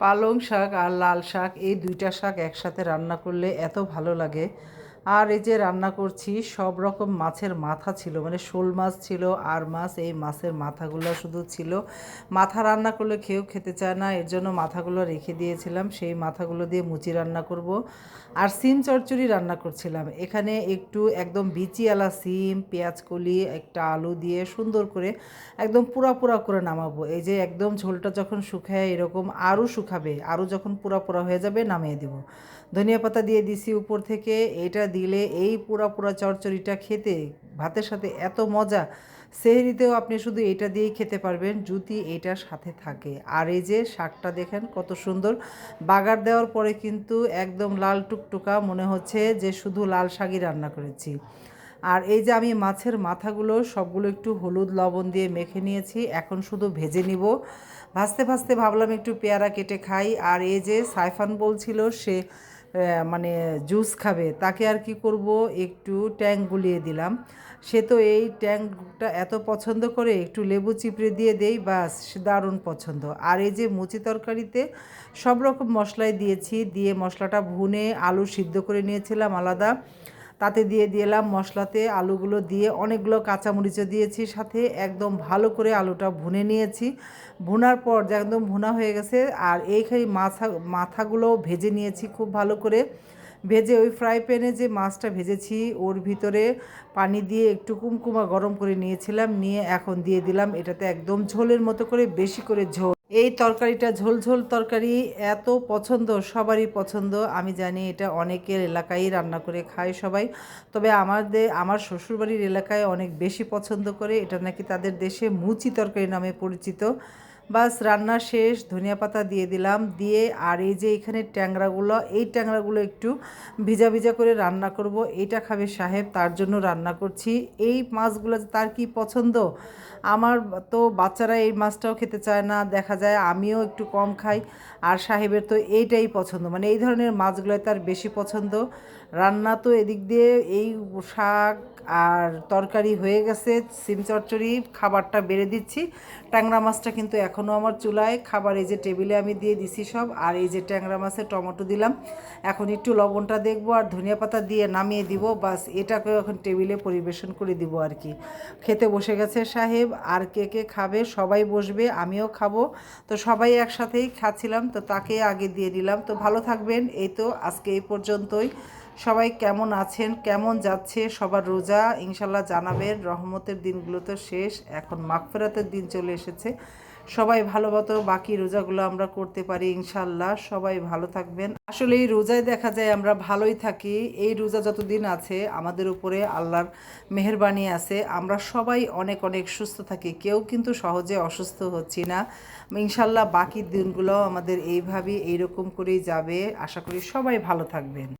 পালং শাক আর লাল শাক এই দুইটা শাক একসাথে রান্না করলে এত ভালো লাগে। আর এই যে রান্না করছি, সব রকম মাছের মাথা ছিল মানে শোল মাছ ছিল, আর মাছ, এই মাছের মাথাগুলো শুধু ছিল। মাথা রান্না করলে কেউ খেতে চায় না, এর জন্য মাথাগুলো রেখে দিয়েছিলাম, সেই মাথাগুলো দিয়ে মুচি রান্না করব। আর সিম চচ্চড়ি রান্না করছিলাম, এখানে একটু একদম বিচিয়ালা সিম, পেঁয়াজ কলি, একটা আলু দিয়ে সুন্দর করে একদম পুরা পুরা করে নামাবো। এই যে একদম ঝোলটা যখন শুকায় এরকম আরও শুকাবে, আরও যখন পুরা পুরা হয়ে যাবে, নামিয়ে দেবো। ধনিয়া পাতা দিয়ে দিছি উপর থেকে, এটা দিলে এই পুরা পুরা চচ্চড়িটা খেতে, ভাতের সাথে এত মজা, সেহরিতেও আপনি শুধু এটা দিয়েই খেতে পারবেন যদি এটার সাথে থাকে। আর এই যে শাকটা দেখেন কত সুন্দর, বাগার দেওয়ার পরে কিন্তু একদম লাল টুকটুকা মনে হচ্ছে যে শুধু লাল শাকই রান্না করেছি। আর এই যে আমি মাছের মাথাগুলো সবগুলো একটু হলুদ লবণ দিয়ে মেখে নিয়েছি, এখন শুধু ভেজে নিব। ভাজতে ভাজতে ভাবলাম একটু পেয়ারা কেটে খাই। আর এই যে সাইফান বলছিল সে মানে জুস খাবে, তাকে আর কি করব? একটু ট্যাঙ্ক গুলিয়ে দিলাম। সে তো এই ট্যাঙ্কটা এত পছন্দ করে, একটু লেবু চিপড়ে দিয়ে দেই, বাস দারুণ পছন্দ। আর এই যে মুচি তরকারিতে সব রকম মশলাই দিয়েছি, দিয়ে মশলাটা ভুনে আলু সিদ্ধ করে নিয়েছিলাম আলাদা। তাতে দিয়ে দিলাম মশলাতে আলুগুলো দিয়ে অনেকগুলো কাঁচামরিচও দিয়েছি, সাথে একদম ভালো করে আলুটা ভুনে নিয়েছি। ভুনার পর যে একদম ভুনা হয়ে গেছে, আর এইখানে মাথা মাথাগুলো ভেজে নিয়েছি খুব ভালো করে। ভেজে ওই ফ্রাই প্যানে যে মাছটা ভেজেছি, ওর ভিতরে পানি দিয়ে একটু কুমকুমা গরম করে নিয়েছিলাম, নিয়ে এখন দিয়ে দিলাম এটাতে একদম ঝোলের মতো করে, বেশি করে ঝোল। এই তরকারিটা ঝোল ঝোল তরকারি, এত পছন্দ, সবারই পছন্দ। আমি জানি এটা অনেকের এলাকায় রান্না করে খায় সবাই। তবে আমাদের, আমার শ্বশুরবাড়ির এলাকায় অনেক বেশি পছন্দ করে। এটা নাকি তাদের দেশে মুচি তরকারি নামে পরিচিত। বাস, রান্না শেষ, ধনিয়া পাতা দিয়ে দিলাম, দিয়ে আর এই যে এখানে ট্যাংরাগুলো, এই ট্যাংরাগুলো একটু ভিজা ভিজা করে রান্না করব। এইটা খাবে সাহেব, তার জন্য রান্না করছি। এই মাছগুলো তার কি পছন্দ? আমার তো বাচ্চারা এই মাছটাও খেতে চায় না, দেখা যায় আমিও একটু কম খাই। আর সাহেবের তো এইটাই পছন্দ মানে এই ধরনের মাছগুলো তার বেশি পছন্দ। রান্না তো এদিক দিয়ে এই শাক আর তরকারি হয়ে গেছে, সিম চচ্চড়ি, খাবারটা বেড়ে দিচ্ছি। ট্যাংরা মাছটা কিন্তু এখনও আমার চুলায়। খাবার এই যে টেবিলে আমি দিয়ে দিছি সব, আর এই যে ট্যাংরা মাছের টমেটো দিলাম। এখন একটু লবণটা দেখব আর ধনিয়া পাতা দিয়ে নামিয়ে দিব। বাস এটাকে এখন টেবিলে পরিবেশন করে দিব আর কি। খেতে বসে গেছে সাহেব, আর কে কে খাবে? সবাই বসবে, আমিও খাব। তো সবাই একসাথেই খাচ্ছিলাম, তো তাকে আগে দিয়ে দিলাম। তো ভালো থাকবেন। এই তো আজকে এই পর্যন্তই। সবাই কেমন আছেন? কেমন যাচ্ছে? সবার রোজা ইনশাল্লাহ জানাবেন। রহমতের দিনগুলো তো শেষ। এখন মাগফেরাতের দিন চলে এসেছে। সবাই ভালো মতো বাকি রোজাগুলো আমরা করতে পারি ইনশাল্লাহ। সবাই ভালো থাকবেন। আসলে এই রোজায় দেখা যায় আমরা ভালোই থাকি। এই রোজা যতদিন আছে, আমাদের উপরে আল্লাহর মেহরবানি আছে। আমরা সবাই অনেক অনেক সুস্থ থাকি। কেউ কিন্তু সহজে অসুস্থ হচ্ছি না। ইনশাল্লাহ বাকি দিনগুলো আমাদের এইভাবেই, এইরকম করেই যাবে। আশা করি সবাই ভালো থাকবেন।